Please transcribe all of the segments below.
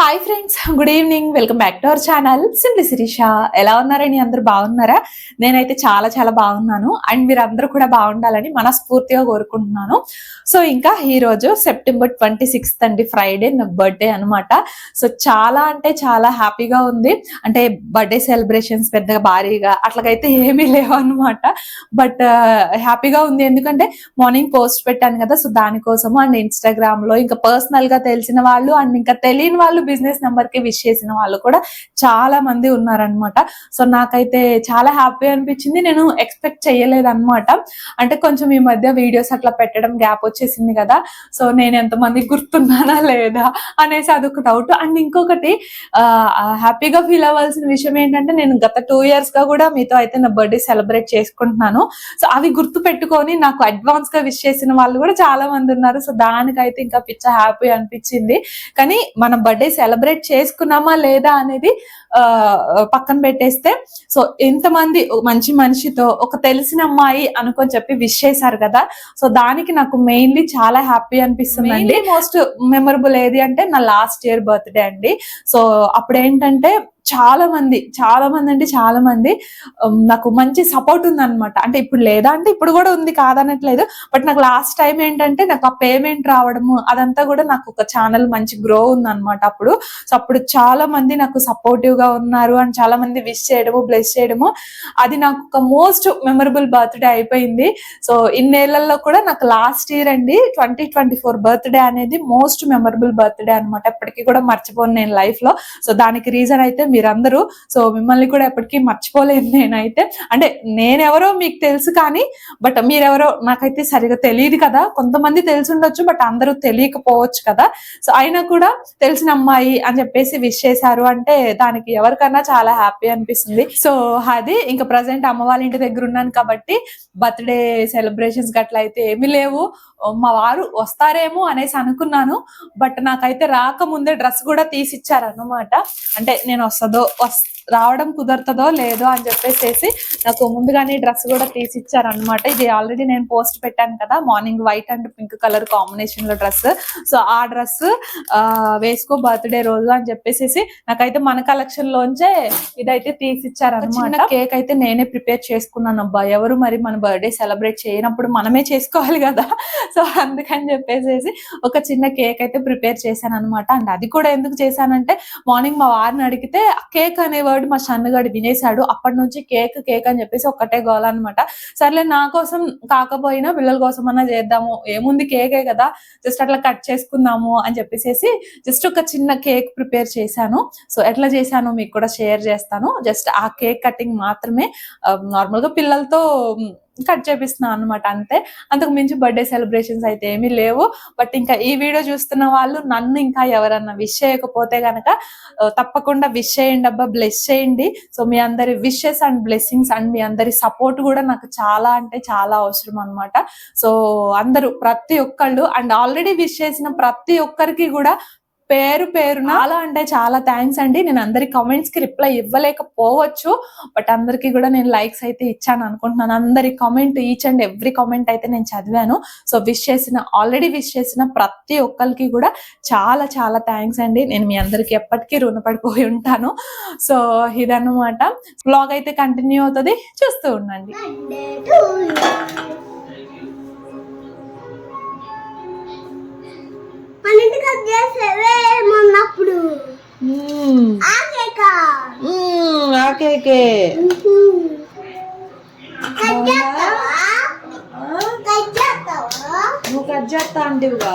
Hi friends good evening welcome back to our channel simply Sireesha ఎలా ఉన్నారని అందరూ బాగున్నారా? నేనైతే చాలా చాలా బాగున్నాను. అండ్ మీరు అందరూ కూడా బాగుండాలని మనస్ఫూర్తిగా కోరుకుంటున్నాను. సో ఇంకా ఈ రోజు సెప్టెంబర్ ట్వంటీ సిక్స్త్ అండి. ఫ్రైడే నా బర్త్డే అనమాట సో చాలా అంటే చాలా హ్యాపీగా ఉంది. అంటే బర్త్డే సెలబ్రేషన్స్ పెద్దగా భారీగా అట్లాగైతే ఏమీ లేవు అనమాట బట్ హ్యాపీగా ఉంది. ఎందుకంటే మార్నింగ్ పోస్ట్ పెట్టాను కదా. సో దానికోసము అండ్ ఇన్స్టాగ్రామ్లో ఇంకా పర్సనల్గా తెలిసిన వాళ్ళు అండ్ ఇంకా తెలియని వాళ్ళు బిజినెస్ నెంబర్కి విష్ చేసిన వాళ్ళు కూడా చాలా మంది ఉన్నారనమాట సో నాకైతే చాలా హ్యాపీ అనిపించింది. నేను ఎక్స్పెక్ట్ చేయలేదన్నమాట. అంటే కొంచెం ఈ మధ్య వీడియోస్ అట్లా పెట్టడం గ్యాప్ వచ్చేసింది కదా. సో నేను ఎంతమంది గుర్తున్నానా లేదా అనేసి అదొక డౌట్ అండ్ ఇంకొకటి హ్యాపీగా ఫీల్ అవ్వాల్సిన విషయం ఏంటంటే నేను గత టూ ఇయర్స్గా కూడా మీతో అయితే నా బర్త్డే సెలబ్రేట్ చేసుకుంటున్నాను. సో అవి గుర్తు పెట్టుకొని నాకు అడ్వాన్స్గా విష్ చేసిన వాళ్ళు కూడా చాలా మంది ఉన్నారు. సో దానికైతే ఇంకా పిచ్చ హ్యాపీ అనిపించింది. కానీ మన బర్త్డే సెలబ్రేట్ చేసుకున్నామా లేదా అనేది పక్కన పెట్టేస్తే. సో ఎంతమంది మంచి మనిషితో ఒక తెలిసిన అమ్మాయి అనుకొని చెప్పి విష్ చేశారు కదా. సో దానికి నాకు మెయిన్లీ చాలా హ్యాపీ అనిపిస్తుంది అండి మోస్ట్ మెమరబుల్ ఏది అంటే నా లాస్ట్ ఇయర్ బర్త్డే అండి. సో అప్పుడు ఏంటంటే చాలా మంది చాలా మంది అంటే చాలా మంది నాకు మంచి సపోర్ట్ ఉంది అనమాట అంటే ఇప్పుడు లేదా అంటే ఇప్పుడు కూడా ఉంది కాదనట్లేదు. బట్ నాకు లాస్ట్ టైం ఏంటంటే నాకు ఆ పేమెంట్ రావడము అదంతా కూడా నాకు ఒక ఛానల్ మంచి గ్రో ఉంది అనమాట అప్పుడు. సో అప్పుడు చాలా మంది నాకు సపోర్టివ్ గా ఉన్నారు అని చాలా మంది విష్ చేయడము బ్లెస్ చేయడము. అది నాకు ఒక మోస్ట్ మెమరబుల్ బర్త్డే అయిపోయింది. సో ఇన్నేళ్ళలో కూడా నాకు లాస్ట్ ఇయర్ అండి ట్వంటీ ట్వంటీ ఫోర్ బర్త్డే అనేది మోస్ట్ మెమరబుల్ బర్త్డే అనమాట ఎప్పటికీ కూడా మర్చిపోను నేను లైఫ్లో. సో దానికి రీజన్ అయితే మీరందరూ. సో మిమ్మల్ని కూడా ఎప్పటికీ మర్చిపోలేదు నేనైతే. అంటే నేనెవరో మీకు తెలుసు కానీ బట్ మీరెవరో నాకైతే సరిగా తెలియదు కదా. కొంతమంది తెలిసి ఉండొచ్చు బట్ అందరూ తెలియకపోవచ్చు కదా. సో అయినా కూడా తెలిసిన అమ్మాయి అని చెప్పేసి విష్ చేశారు అంటే దానికి ఎవరికన్నా చాలా హ్యాపీ అనిపిస్తుంది. సో అది ఇంకా ప్రజెంట్ అమ్మ వాళ్ళ ఇంటి దగ్గర ఉన్నాను కాబట్టి బర్త్డే సెలబ్రేషన్స్ గట్ల అయితే ఏమీ లేవు. మా వారు వస్తారేమో అనేసి అనుకున్నాను. బట్ నాకైతే రాకముందే డ్రెస్ కూడా తీసిచ్చారనమాట అంటే నేను వస్తుందో వస్తా రావడం కుదరతదో లేదో అని చెప్పేసి నాకు ముందుగానే డ్రెస్ కూడా తీసి అనమాట ఇది ఆల్రెడీ నేను పోస్ట్ పెట్టాను కదా morning white and pink colour కాంబినేషన్లో డ్రెస్. సో ఆ డ్రెస్ వేసుకో బర్త్డే రోజు అని చెప్పేసి నాకైతే మన కలెక్షన్ లోంచే ఇదైతే తీసిచ్చారు అనమాట కేక్ అయితే నేనే ప్రిపేర్ చేసుకున్నాను అబ్బా. ఎవరు మరి మన బర్త్డే సెలబ్రేట్ చేయనప్పుడు మనమే చేసుకోవాలి కదా. సో అందుకని చెప్పేసి ఒక చిన్న కేక్ అయితే ప్రిపేర్ చేశాను అనమాట అండ్ అది కూడా ఎందుకు చేశానంటే మార్నింగ్ మా వారిని అడిగితే కేక్ అనే వర్డ్ మా షన్నుగాడు వినేశాడు అప్పటి నుంచి కేక్ కేక్ అని చెప్పేసి ఒక్కటే గోల అనమాట సర్లే నా కోసం కాకపోయినా పిల్లల కోసం అన్నా చేద్దాము. ఏముంది కేకే కదా. జస్ట్ అట్లా కట్ చేసుకుందాము అని చెప్పేసి జస్ట్ ఒక చిన్న కేక్ ప్రిపేర్ చేశాను. సో ఎట్లా చేశాను మీకు కూడా షేర్ చేస్తాను. జస్ట్ ఆ కేక్ కటింగ్ మాత్రమే. నార్మల్గా పిల్లలతో కట్ చేపిస్తున్నాను అనమాట అంతే. అంతకు మించి బర్త్డే సెలబ్రేషన్స్ అయితే ఏమీ లేవు. బట్ ఇంకా ఈ వీడియో చూస్తున్న వాళ్ళు నన్ను ఇంకా ఎవరన్నా విష్ చేయకపోతే గనక తప్పకుండా విష్ చేయండి అబ్బా బ్లెస్ చేయండి. సో మీ అందరి విషెస్ అండ్ బ్లెస్సింగ్స్ అండ్ మీ అందరి సపోర్ట్ కూడా నాకు చాలా అంటే చాలా అవసరం అనమాట సో అందరూ ప్రతి ఒక్కళ్ళు అండ్ ఆల్రెడీ విష్ చేసిన ప్రతి ఒక్కరికి కూడా పేరు పేరు చాలా అంటే చాలా థ్యాంక్స్ అండి. నేను అందరి కామెంట్స్కి రిప్లై ఇవ్వలేకపోవచ్చు. బట్ అందరికి కూడా నేను లైక్స్ అయితే ఇచ్చాను అనుకుంటున్నాను. అందరి comment each and every comment అయితే నేను చదివాను. సో విష్ చేసిన ఆల్రెడీ విష్ చేసిన ప్రతి ఒక్కరికి కూడా చాలా చాలా థ్యాంక్స్ అండి. నేను మీ అందరికి ఎప్పటికీ రుణపడిపోయి ఉంటాను. సో ఇదన్నమాట. బ్లాగ్ అయితే కంటిన్యూ అవుతుంది. చూస్తూ ఉండండి. ఇంటికి వచ్చేసేవే మొన్నప్పుడు. ఆ కేక. నువ్వు కట్ చేస్తా అంటివిగా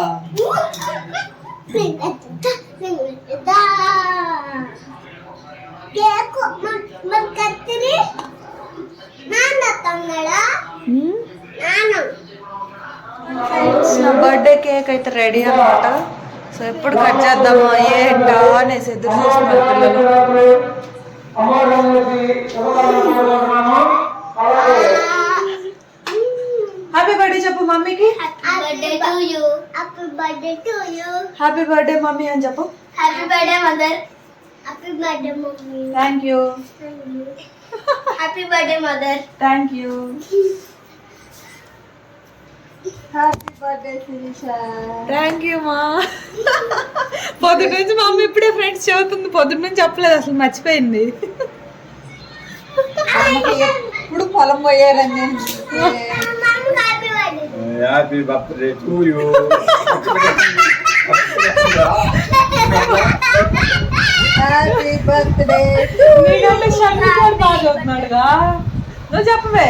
కేకు మన కత్తిరి? నాన్న తమ్ముడా నాన్న. నా బర్త్డే కేక్ అయితే రెడీ అన్నమాట. సో ఎప్పుడు కట్ చేద్దామా? ఏంటా అనేసి ఎదురు చూస్తున్నారు పిల్లలు. హ్యాపీ బర్త్డే చెప్పు మమ్మీకి. Happy birthday to you happy birthday to you happy birthday mummy అని చెప్పు. Happy birthday mother happy birthday mummy thank you happy birthday mother thank you happy birthday Sireesha thank you మా పొద్దు నుంచి మా అమ్మ ఇప్పుడే ఫ్రెండ్ ఫ్రెండ్స్ చదువుతుంది పొద్దున్న నుంచి చెప్పలేదు అసలు మర్చిపోయింది. ఎప్పుడు పొలం పోయారని happy birthday to you happy birthday నీకంటే షన్ను కూడా బాగా చదువుతున్నాడుగా నువ్వు చెప్పవే.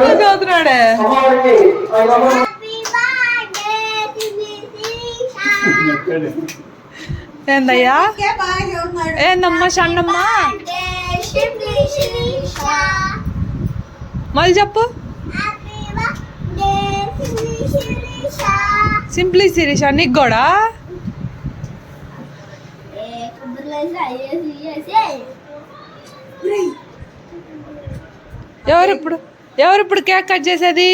చదువుతున్నాడే ఏందయ్యా? ఏందమ్మా షన్నమ్మా మళ్ళీ చెప్పు. సింప్లీ శిరీష నీకు కూడా? ఏ. ఎవరు ఇప్పుడు ఎవరు ఇప్పుడు కేక్ కట్ చేసేది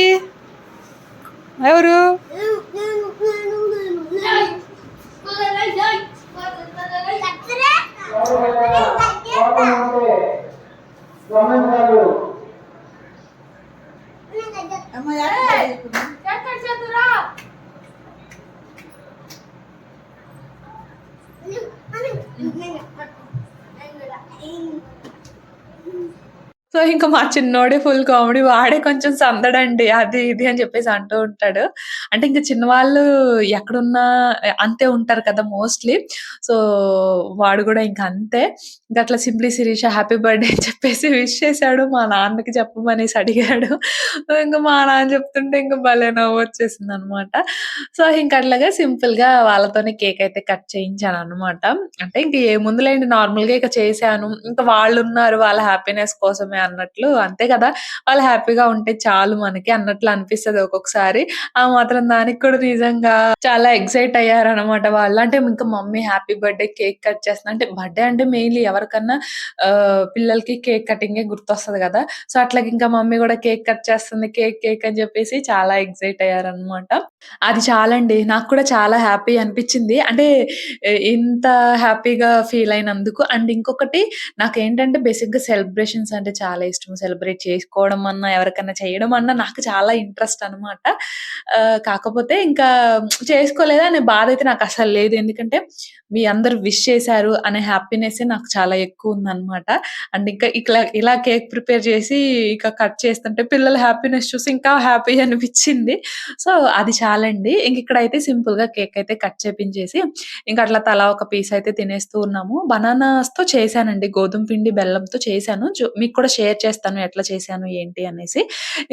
ఎవరు సో ఇంకా మా చిన్నోడే ఫుల్ కామెడీ వాడే కొంచెం సందడండి అది ఇది అని చెప్పేసి అంటూ ఉంటాడు. అంటే ఇంకా చిన్నవాళ్ళు ఎక్కడున్నా అంతే ఉంటారు కదా మోస్ట్లీ సో వాడు కూడా ఇంకా అంతే. ఇంకా అట్లా సింప్లీ శిరీష హ్యాపీ బర్త్డే అని చెప్పేసి విష్ చేశాడు. మా నాన్నకి చెప్పమనేసి అడిగాడు. ఇంకా మా నాన్న చెప్తుంటే ఇంకా భలే నవ్వు వచ్చేసింది అనమాట సో ఇంకా అట్లాగా సింపుల్గా వాళ్ళతోనే కేక్ అయితే కట్ చేయించాను అనమాట అంటే ఇంక ఏ ముందులేండి నార్మల్గా ఇక చేశాను. ఇంకా వాళ్ళు ఉన్నారు వాళ్ళ హ్యాపీనెస్ కోసమే అన్నట్లు అంతే కదా. వాళ్ళు హ్యాపీగా ఉంటే చాలు మనకి అన్నట్లు అనిపిస్తది ఒక్కొక్కసారి. ఆ మాత్రం దానికి కూడా నిజంగా చాలా ఎక్సైట్ అయ్యారనమాట వాళ్ళు. అంటే ఇంకా mummy happy birthday cake cut చేస్తున్నా అంటే బర్త్డే అంటే మెయిన్లీ ఎవరికన్నా పిల్లలకి కేక్ కటింగే గుర్తొస్తది కదా. సో అట్లా ఇంకా మమ్మీ కూడా కేక్ కట్ చేస్తుంది కేక్ కేక్ అని చెప్పేసి చాలా ఎక్సైట్ అయ్యారనమాట అది చాలండి. నాకు కూడా చాలా హ్యాపీ అనిపించింది. అంటే ఇంత హ్యాపీగా ఫీల్ అయినందుకు. అండ్ ఇంకొకటి నాకు ఏంటంటే బేసిక్‌గా సెలబ్రేషన్స్ అంటే చాలా చాలా ఇష్టం. సెలబ్రేట్ చేసుకోవడం అన్నా, ఎవరికన్నా చేయడం అన్నా నాకు చాలా ఇంట్రెస్ట్ అనమాట. కాకపోతే ఇంకా చేసుకోలేదా అనే నాకు అస్సలు లేదు. ఎందుకంటే మీ అందరు విష్ చేశారు అనే హ్యాపీనెస్ నాకు చాలా ఎక్కువ ఉందన్నమాట అండ్ ఇంకా ఇట్లా ఇలా కేక్ ప్రిపేర్ చేసి ఇక కట్ చేస్తుంటే పిల్లల హ్యాపీనెస్ చూసి ఇంకా హ్యాపీ అనిపించింది. సో, అది చాలండి. ఇంక ఇక్కడైతే సింపుల్‌గా కేక్ అయితే కట్ చేపించేసి ఇంకా అట్లా తలా ఒక పీస్ అయితే తినేస్తూ ఉన్నాము. బనానాస్‌తో చేశానండి. గోధుమ పిండి, బెల్లంతో చేశాను. మీకు కూడా షేర్ చేస్తాను ఎట్లా చేశాను ఏంటి అనేసి.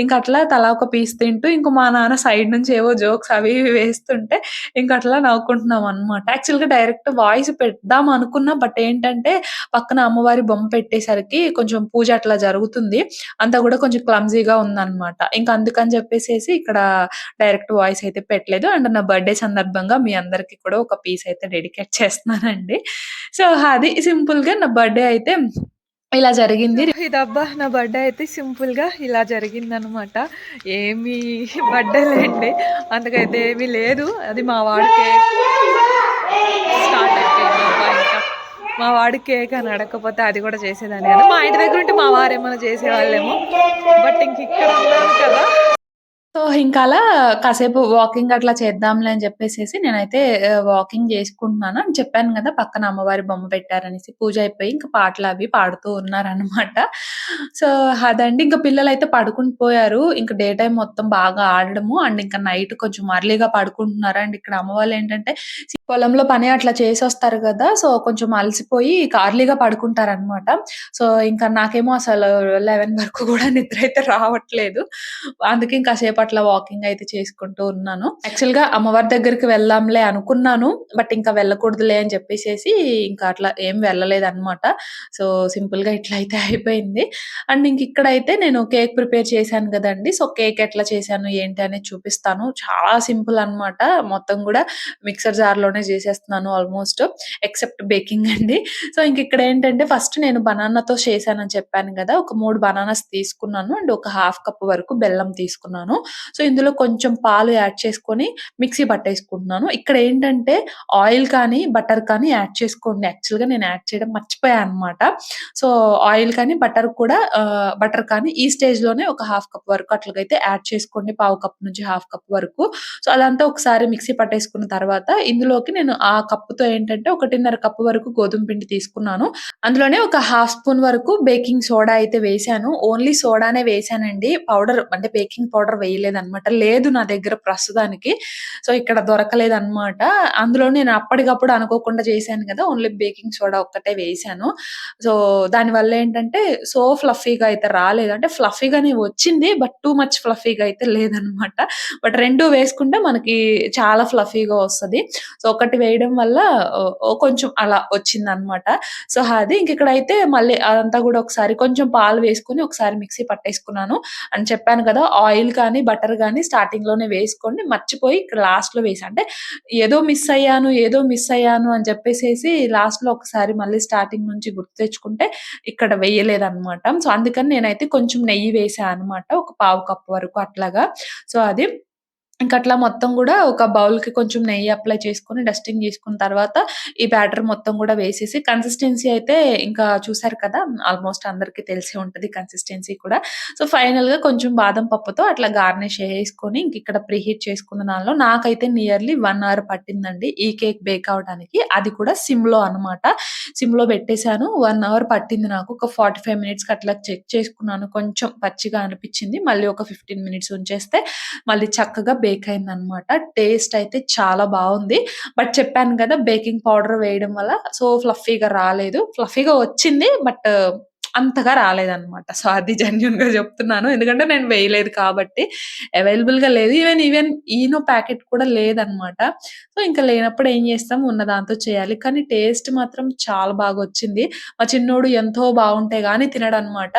ఇంకా అట్లా తలా ఒక పీస్ తింటూ ఇంకా మా నాన్న సైడ్ నుంచి ఏవో జోక్స్ అవి ఇవి వేస్తుంటే ఇంక అట్లా నవ్వుకుంటున్నాం అనమాట యాక్చువల్‌గా డైరెక్ట్ వాయిస్ పెడదాం అనుకున్నా. బట్ ఏంటంటే పక్కన అమ్మవారి బొమ్మ పెట్టేసరికి కొంచెం పూజ అట్లా జరుగుతుంది. అంతా కూడా కొంచెం క్లమ్జీగా ఉందన్నమాట ఇంకా అందుకని చెప్పేసేసి ఇక్కడ డైరెక్ట్ వాయిస్ అయితే పెట్టలేదు. అండ్ నా బర్త్‌డే సందర్భంగా మీ అందరికి కూడా ఒక పీస్ అయితే డెడికేట్ చేస్తున్నానండి. సో, అది సింపుల్‌గా నా బర్త్‌డే అయితే ఇలా జరిగింది. ఇదబ్బా నా బర్త్‌డే అయితే సింపుల్‌గా ఇలా జరిగిందనమాట. బర్త్డే లేండి అంతకైతే ఏమీ లేదు. అది మా వాడి కేక్ స్టార్ట్ అయిపోయిందబ్బా ఇంకా. మా వాడి కేక్ అని అడగకపోతే అది కూడా చేసేదాన్ని కదా మా ఇంటి దగ్గర ఉంటే మా వారేమన్నా చేసేవాళ్ళేమో. బట్ ఇంక ఇక్కడ ఉన్నాను కదా! సో, ఇంకా అలా కాసేపు వాకింగ్ అట్లా చేద్దాంలే అని చెప్పేసి నేనైతే ఆహ్, వాకింగ్ చేసుకుంటున్నాను. అని చెప్పాను కదా! పక్కన అమ్మవారి బొమ్మ పెట్టారనేసి. పూజ అయిపోయి ఇంక పాటలవి పాడుతూ ఉన్నారనమాట. సో, అదండి. ఇంక పిల్లలైతే పడుకుంటూ పోయారు. ఇంక డే టైమ్ మొత్తం బాగా ఆడడము అండ్ ఇంకా నైట్ కొంచెం ఎర్లీగా పడుకుంటున్నారు. అండ్ ఇక్కడ అమ్మ ఏంటంటే పొలంలో పని అట్లా చేసొస్తారు గదా! సో, కొంచెం అలసిపోయి ఇక ఎర్లీగా పడుకుంటారనమాట. సో, ఇంకా నాకేమో అసలు 11 వరకు కూడా నిద్ర అయితే రావట్లేదు. అందుకే ఇంకా కాసేపు అట్లా వాకింగ్ అయితే చేసుకుంటూ ఉన్నాను. యాక్చువల్గా అమ్మవారి దగ్గరికి వెళ్దాంలే అనుకున్నాను. బట్ ఇంకా వెళ్ళకూడదులే అని చెప్పేసి ఇంకా అట్లా ఏం వెళ్ళలేదు అనమాట సో, సింపుల్గా ఇట్లా అయితే అయిపోయింది. అండ్ ఇంక ఇక్కడైతే నేను కేక్ ప్రిపేర్ చేశాను కదండి సో, కేక్ ఎట్లా చేశాను ఏంటి అనేది చూపిస్తాను. చాలా సింపుల్ అనమాట. మొత్తం కూడా మిక్సర్ జార్లోనే చేసేస్తున్నాను ఆల్మోస్ట్. ఎక్సెప్ట్ బేకింగ్ అండి. సో, ఇంక ఇక్కడ ఏంటంటే ఫస్ట్ నేను బనానాతో చేశానని చెప్పాను కదా ఒక మూడు బనానాస్ తీసుకున్నాను. అండ్ ఒక హాఫ్ కప్ వరకు బెల్లం తీసుకున్నాను. సో ఇందులో కొంచెం పాలు యాడ్ చేసుకొని మిక్సీ పట్టేసుకుంటున్నాను. ఇక్కడ ఏంటంటే ఆయిల్ కానీ బటర్ కానీ యాడ్ చేసుకోండి. యాక్చువల్గా నేను యాడ్ చేయడం మర్చిపోయాను అనమాట సో ఆయిల్ కానీ బటర్ కూడా బటర్ కానీ ఈ స్టేజ్లోనే ఒక హాఫ్ కప్ వరకు అట్లాగైతే యాడ్ చేసుకోండి. పావు కప్ నుంచి హాఫ్ కప్ వరకు. సో అదంతా ఒకసారి మిక్సీ పట్టేసుకున్న తర్వాత ఇందులోకి నేను ఆ కప్పుతో ఏంటంటే ఒకటిన్నర కప్పు వరకు గోధుమ పిండి తీసుకున్నాను. అందులోనే ఒక హాఫ్ స్పూన్ వరకు బేకింగ్ సోడా అయితే వేసాను ఓన్లీ సోడానే వేశానండి. పౌడర్ అంటే బేకింగ్ పౌడర్ వేయలేదు. చేయలేదన్నమాట లేదు నా దగ్గర ప్రస్తుతానికి. సో ఇక్కడ దొరకలేదు అనమాట అందులో నేను అప్పటికప్పుడు అనుకోకుండా చేశాను కదా ఓన్లీ బేకింగ్ సోడా ఒక్కటే వేసాను సో దాని వల్ల ఏంటంటే సో ఫ్లఫీగా అయితే రాలేదు. అంటే ఫ్లఫీగానే వచ్చింది బట్ టూ మచ్ ఫ్లఫీగా అయితే లేదనమాట బట్ రెండు వేసుకుంటే మనకి చాలా ఫ్లఫీగా వస్తది. సో ఒకటి వేయడం వల్ల కొంచెం అలా వచ్చింది అనమాట సో అది ఇంక అయితే మళ్ళీ అదంతా కూడా ఒకసారి కొంచెం పాలు వేసుకొని ఒకసారి మిక్సీ పట్టేసుకున్నాను. అని చెప్పాను కదా ఆయిల్ కానీ బటర్ కానీ స్టార్టింగ్లోనే వేసుకోండి. మర్చిపోయి ఇక్కడ లాస్ట్లో వేసి. అంటే ఏదో మిస్ అయ్యాను ఏదో మిస్ అయ్యాను అని చెప్పేసేసి లాస్ట్లో ఒకసారి మళ్ళీ స్టార్టింగ్ నుంచి గుర్తు తెచ్చుకుంటే ఇక్కడ వేయలేదన్నమాట. సో అందుకని నేనైతే కొంచెం నెయ్యి వేసాను అనమాట ఒక పావు కప్పు వరకు అట్లాగా. సో అది ఇంక అట్లా మొత్తం కూడా ఒక బౌల్కి కొంచెం నెయ్యి అప్లై చేసుకొని డస్టింగ్ చేసుకున్న తర్వాత ఈ బ్యాటర్ మొత్తం కూడా వేసేసి కన్సిస్టెన్సీ అయితే ఇంకా చూసారు కదా ఆల్మోస్ట్ అందరికీ తెలిసే ఉంటుంది కన్సిస్టెన్సీ కూడా. సో ఫైనల్గా కొంచెం బాదం పప్పుతో అట్లా గార్నిష్ వేసుకొని ఇంక ఇక్కడ ప్రీహీట్ చేసుకున్న దానిలో నాకైతే నియర్లీ వన్ అవర్ పట్టిందండి ఈ కేక్ బేక్ అవడానికి. అది కూడా సిమ్లో అనమాట సిమ్లో పెట్టేశాను వన్ అవర్ పట్టింది నాకు. ఒక ఫార్టీ ఫైవ్ మినిట్స్కి అట్లా చెక్ చేసుకున్నాను. కొంచెం పచ్చిగా అనిపించింది. మళ్ళీ ఒక ఫిఫ్టీన్ మినిట్స్ ఉంచేస్తే మళ్ళీ చక్కగా బేక్ అయింది అనమాట టేస్ట్ అయితే చాలా బాగుంది. బట్ చెప్పాను కదా బేకింగ్ పౌడర్ వేయడం వల్ల సో ఫ్లఫీగా రాలేదు. ఫ్లఫీగా వచ్చింది బట్ అంతగా రాలేదన్నమాట. సో అది జెన్యున్గా చెప్తున్నాను. ఎందుకంటే నేను వేయలేదు కాబట్టి అవైలబుల్గా లేదు. ఈవెన్ ఈవెన్ ఈనో ప్యాకెట్ కూడా లేదనమాట సో ఇంకా లేనప్పుడు ఏం చేస్తాం? ఉన్న దాంతో చేయాలి. కానీ టేస్ట్ మాత్రం చాలా బాగా వచ్చింది. మా చిన్నోడు ఎంతో బాగుంటే గానీ తినడనమాట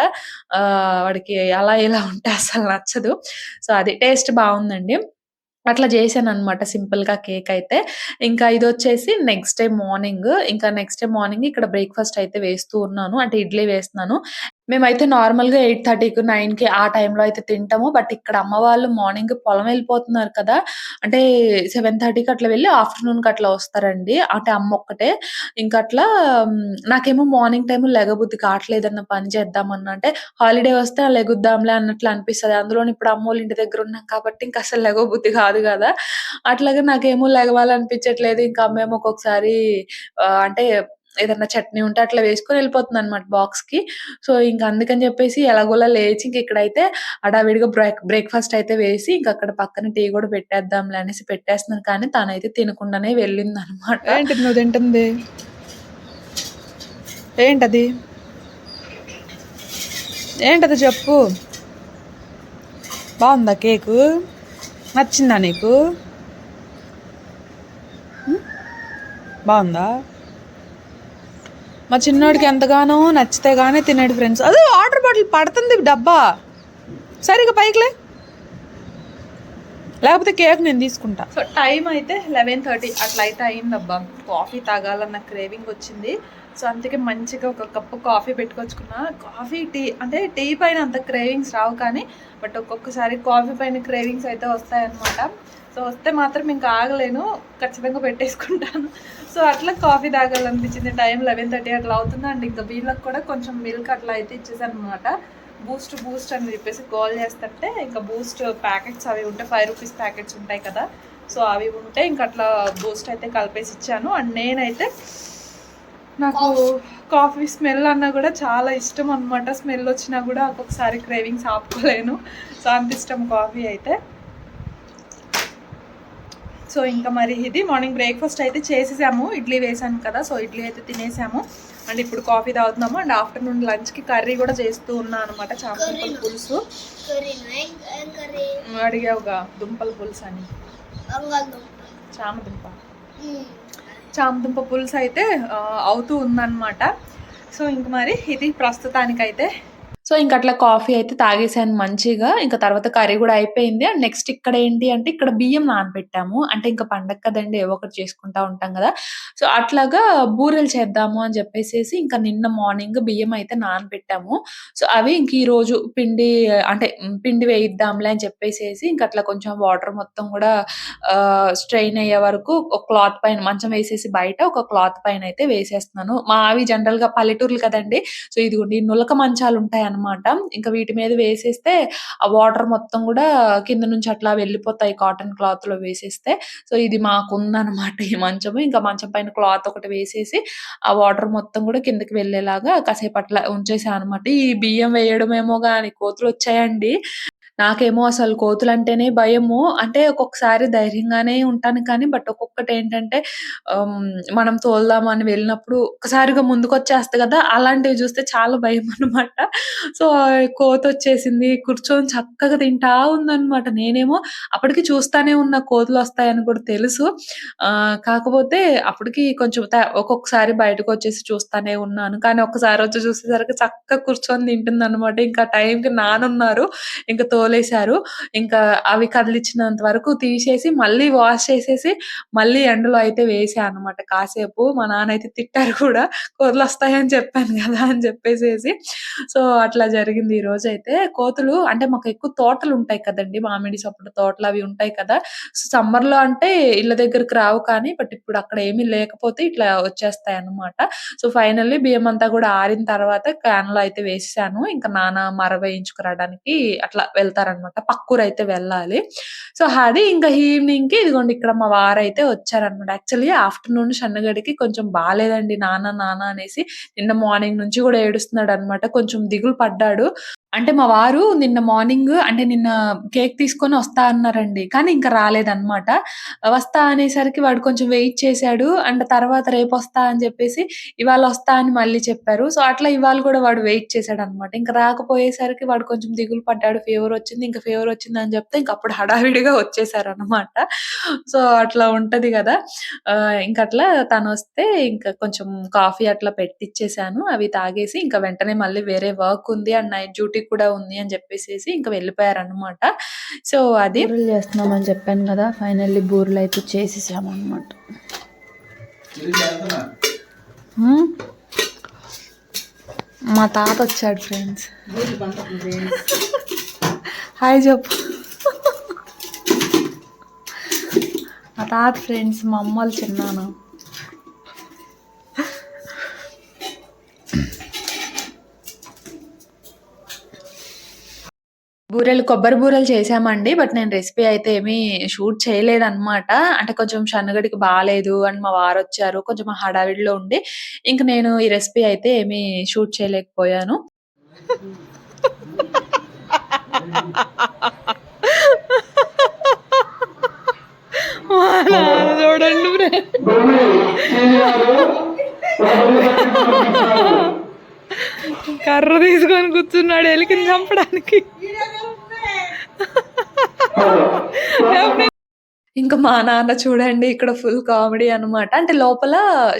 వాడికి అలా ఇలా ఉంటే అసలు నచ్చదు. సో అది టేస్ట్ బాగుందండి. అట్లా చేశాను అనమాట సింపుల్గా కేక్ అయితే ఇంకా ఇది వచ్చేసి నెక్స్ట్ డే మార్నింగ్. ఇంకా నెక్స్ట్ డే మార్నింగ్ ఇక్కడ బ్రేక్ఫాస్ట్ అయితే వేస్తూ ఉన్నాను. అంటే ఇడ్లీ వేస్తున్నాను. మేమైతే నార్మల్గా ఎయిట్ థర్టీకి నైన్కి ఆ టైంలో అయితే తింటాము. బట్ ఇక్కడ అమ్మ వాళ్ళు మార్నింగ్ పొలం వెళ్ళిపోతున్నారు కదా అంటే సెవెన్ థర్టీకి అట్లా వెళ్ళి ఆఫ్టర్నూన్కి అట్లా వస్తారండి. అంటే అమ్మ ఒక్కటే. ఇంకా అట్లా నాకేమో మార్నింగ్ టైం లెగబుద్ధి కావట్లేదన్న పని చేద్దామన్న. అంటే హాలిడే వస్తే లెగుద్దాంలే అన్నట్లు అనిపిస్తుంది. అందులో ఇప్పుడు అమ్మోళ్ళ ఇంటి దగ్గర ఉన్నాం కాబట్టి ఇంకా అసలు లెగబుద్ధి కాదు కదా. అట్లాగే నాకేమో లెగవాలనిపించట్లేదు. ఇంకా అమ్మేమో ఒక్కొక్కసారి అంటే ఏదన్నా చట్నీ ఉంటే అట్లా వేసుకొని వెళ్ళిపోతుంది అనమాట బాక్స్కి. సో ఇంకా అందుకని చెప్పేసి ఎలాగోలా లేచి ఇంక ఇక్కడైతే అడావిడిగా బ్రేక్ బ్రేక్ఫాస్ట్ అయితే వేసి ఇంకా అక్కడ పక్కన టీ కూడా పెట్టేద్దాంలే అనేసి పెట్టేస్తున్నాను కానీ తనైతే తినకుండానే వెళ్ళింది అనమాట ఏంటి నువ్వు తింటుంది? ఏంటది? ఏంటది చెప్పు. బాగుందా కేకు? నచ్చిందా నీకు? బాగుందా? మా చిన్నోడికి ఎంతగానో నచ్చితే కానీ తినేడు ఫ్రెండ్స్ అదే వాటర్ బాటిల్ పడుతుంది డబ్బా. సరిగా పైకిలే లేకపోతే కేక్ నేను తీసుకుంటా. సో టైం అయితే లెవెన్ థర్టీ అట్లా అయితే అయిందబ్బా. కాఫీ తాగాలన్న క్రేవింగ్ వచ్చింది. సో అందుకే మంచిగా ఒక కప్పు కాఫీ పెట్టుకొచ్చుకున్నా. కాఫీ టీ అంటే టీ పైన అంత క్రేవింగ్స్ రావు కానీ బట్ ఒక్కొక్కసారి కాఫీ పైన క్రేవింగ్స్ అయితే వస్తాయన్నమాట. సో వస్తే మాత్రం ఇంకా ఆగలేను ఖచ్చితంగా పెట్టేసుకుంటాను. సో అట్లా కాఫీ తాగాలనిపించింది. టైం లెవెన్ థర్టీ అట్లా అవుతుంది అండ్. ఇంకా వీళ్ళకి కూడా కొంచెం మిల్క్ అట్లా అయితే ఇచ్చేసాను అనమాట బూస్ట్ బూస్ట్ అని చెప్పేసి కాల్ చేస్తుంటే ఇంకా బూస్ట్ ప్యాకెట్స్ అవి ఉంటాయి ఫైవ్ రూపీస్ ప్యాకెట్స్ ఉంటాయి కదా. సో అవి ఉంటే ఇంకా అట్లా బూస్ట్ అయితే కలిపేసి ఇచ్చాను. అండ్ నేనైతే నాకు కాఫీ స్మెల్ అన్నా కూడా చాలా ఇష్టం అనమాట స్మెల్ వచ్చినా కూడా ఒక్కొక్కసారి క్రేవింగ్స్ ఆపుకోలేను. సో అంత ఇష్టం కాఫీ అయితే. సో ఇంకా మరి ఇది మార్నింగ్ బ్రేక్ఫాస్ట్ అయితే చేసేసాము. ఇడ్లీ వేసాను కదా సో ఇడ్లీ అయితే తినేసాము. అండ్ ఇప్పుడు కాఫీ తాగుతున్నాము. అండ్ ఆఫ్టర్నూన్ లంచ్కి కర్రీ కూడా చేస్తూ ఉన్నా అనమాట చామదుంపల పులుసు. అడిగావుగా దుంపల పులుసు అని చామదుంప మ్మ్. చామదుంప పులుసు అయితే అవుతూ ఉందన్నమాట. సో ఇంక మరి ఇది ప్రస్తుతానికైతే సో ఇంక అట్లా కాఫీ అయితే తాగేసాను మంచిగా. ఇంక తర్వాత కర్రీ గూడా అయిపోయింది. అండ్ నెక్స్ట్ ఇక్కడ ఏంటి అంటే ఇక్కడ బియ్యం నానబెట్టాము. అంటే ఇంక పండగ కదండీ! ఏవో ఒకటి చేసుకుంటా ఉంటాం గదా! సో అట్లాగా బూరెలు చేద్దాము అని జెప్పేసేసి ఇంకా నిన్న మార్నింగ్ బియ్యం అయితే నానబెట్టాము. సో అవి ఇంక ఈరోజు పిండి అంటే హ్మ్, పిండి వేయిద్దాంలే అని చెప్పేసేసి ఇంక అట్లా కొంచెం వాటర్ మొత్తం గూడా ఆహ్, స్ట్రెయిన్ అయ్యే వరకు ఒక క్లాత్ పైన మంచం వేసేసి బయట ఒక క్లాత్ పైన అయితే వేసేస్తున్నాను. మావి జనరల్‌గా పల్లెటూర్లు కదండీ! సో ఇదిగోండి మంచాలు నులక మంచాలుంటాయన్నమాట. ఇంక వీటి మీద వేసేస్తే ఆ వాటర్ మొత్తం కూడా కింద నుంచి అట్లా వెళ్ళిపోతాయి కాటన్ క్లాత్లో వేసేస్తే. సో ఇది మాకుందనమాట ఈ మంచము. ఇంకా మంచం పైన క్లాత్ ఒకటి వేసేసి ఆ వాటర్ మొత్తం కూడా కిందకి వెళ్ళేలాగా కాసేపు అట్లా ఉంచేసా అనమాట. ఈ బియ్యం వేయడమేమో కోతులు వచ్చాయండి నాకేమో అసలు కోతులంటేనే భయము. అంటే ఒక్కొక్కసారి ధైర్యంగానే ఉంటాను కానీ బట్ ఒక్కొక్కటి ఏంటంటే హ్మ్, మనం తోలుదామని వెళ్ళినప్పుడు ఒక్కసారిగా ముందుకొచ్చేస్తది కదా అలాంటివి చూస్తే చాలా భయమనమాట. సో కోతొచ్చేసింది. కూర్చొని చక్కగా తింటా ఉందనమాట. నేనేమో అప్పటికి చూస్తానే ఉన్నా కోతులొస్తాయని కూడా తెలుసు. ఆహ్, కాకపోతే అప్పటికి కొంచెం త ఒక్కొక్కసారి బయటకొచ్చేసి చూస్తానే ఉన్నాను. కానీ ఒక్కసారొచ్చి చూసేసరికి చక్కగా కూర్చొని తింటుందనమాట. ఇంకా టైంకి ఇంకా ఇంక తోలేశారు. ఇంకా అవి కదిలించినంత వరకు తీసేసి మళ్ళీ వాష్ చేసేసి మళ్ళీ ఎండలో అయితే వేసాను అనమాట కాసేపు. మా నాన్న అయితే తిట్టారు కూడా. కోతులొస్తాయని చెప్పాను కదా అని చెప్పేసేసి. సో అట్లా జరిగింది ఈ రోజు అయితే కోతులు అంటే మాకు ఎక్కువ తోటలు ఉంటాయి కదండి మామిడి సపోటా తోటలు అవి ఉంటాయి కదా! సమ్మర్లో అంటే ఇళ్ళ దగ్గరికి రావు కానీ బట్ ఇప్పుడు అక్కడ ఏమీ లేకపోతే ఇట్లా వచ్చేస్తాయి అనమాట సో ఫైనల్లీ బియ్యమంతా కూడా ఆరిన తర్వాత క్యాన్‌లో అయితే వేసాను ఇంకా నాన్న మర వేయించుకురావడానికి అట్లా వెళ్తారనమాట. అయితే వెళ్ళాలి. సో అది ఇంకా ఈవినింగ్‌కి ఇదిగోండి ఇక్కడ మా వారైతే వచ్చారనమాట. యాక్చువల్లీ ఆఫ్టర్‌నూన్ షన్నగడికి కొంచెం బాలేదండి నాన్న, నాన్న అనేసి నిన్న మార్నింగ్ నుంచి కూడా ఏడుస్తున్నాడు అనమాట కొంచెం దిగులు పడ్డాడు. అంటే మా వారు నిన్న మార్నింగ్ అంటే నిన్న కేక్ తీసుకొని వస్తా అన్నారండి. కానీ ఇంకా రాలేదనమాట. వస్తా అనేసరికి వాడు కొంచెం వెయిట్ చేసాడు. అండ్ తర్వాత రేపొస్తా అని జెప్పేసి ఇవాళొస్తా అని మళ్ళీ చెప్పారు. సో అట్లా ఇవాళ కూడా వాడు వెయిట్ చేసాడనమాట. ఇంక రాకపోయేసరికి వాడు కొంచెం దిగులు పడ్డాడు. ఫీవరొచ్చింది. ఇంక ఫీవరొచ్చిందని జెప్తే ఇంకప్పుడు హడావిడిగా వచ్చేసారనమాట. సో అట్లా ఉంటది గదా! ఆహ్, ఇంకట్లా తనొస్తే ఇంక కొంచెం కాఫీ అట్లా పెట్టిచ్చేసాను. అవి తాగేసి ఇంక వెంటనే మళ్ళీ వేరే వర్క్ ఉంది అండ్ నైట్ డ్యూటీ కూడా ఉంది అని చెప్పేసి ఇంకా వెళ్ళిపోయారనమాట. సో అది. బూరెలు చేస్తున్నామని చెప్పాను కదా ఫైనల్లీ బూరెలయితే చేసేసాము అనమాట మా తాత వచ్చాడు ఫ్రెండ్స్. హాయ్ చెప్పు. మా తాత ఫ్రెండ్స్ మా అమ్మలు చిన్నాను బూరెలు కొబ్బరి బూరెలు చేశామండి. బట్ నేను రెసిపీ అయితే ఏమీ షూట్ చేయలేదన్నమాట అంటే కొంచెం షన్నుగడికి బాగాలేదు అని మా వారు వచ్చారు కొంచెం హడావిడిలో ఉండి ఇంక నేను ఈ రెసిపీ అయితే ఏమీ షూట్ చేయలేకపోయాను. చూడండి కర్ర తీసుకొని కూర్చున్నాడు ఎలికిని చంపడానికి. ఇంకా మా నాన్న చూడండి ఇక్కడ ఫుల్ కామెడీ అనమాట. అంటే లోపల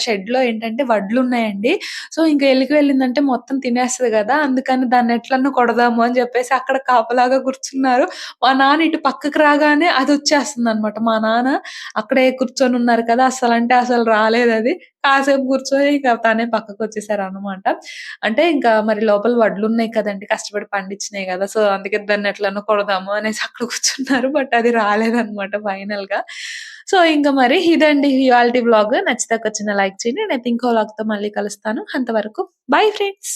షెడ్లో ఏంటంటే వడ్లు ఉన్నాయండి సో ఇంకా ఎలికి వెళ్ళిందంటే మొత్తం తినేస్తుంది కదా అందుకని దాన్ని ఎట్లన్నా కొడదాము అని చెప్పేసి అక్కడ కాపలాగా కూర్చున్నారు. మా నాన్న ఇటు పక్కకి రాగానే అది వచ్చేస్తుందన్నమాట మా నాన్న అక్కడే కూర్చొని ఉన్నారు కదా! అస్సలంటే అసలు రాలేదు అది కాసేపు కూర్చొని ఇక వచ్చేసారు అనమాట అంటే ఇంకా మరి లోపల వడ్లు ఉన్నాయి కదండి కష్టపడి పండించినాయి కదా సో అందుకే దాన్ని ఎట్లన్నా కొడదాము అనేసి అక్కడ కూర్చున్నారు. బట్ అది రాలేదనమాట ఫైనల్‌గా. సో ఇంకా మరి ఇదండి ఇవాళ బ్లాగ్ నచ్చితే ఒక చిన్న లైక్ చేయండి. నేను ఇంకో వ్లాగ్‌తో మళ్ళీ కలుస్తాను. అంతవరకు బై ఫ్రెండ్స్.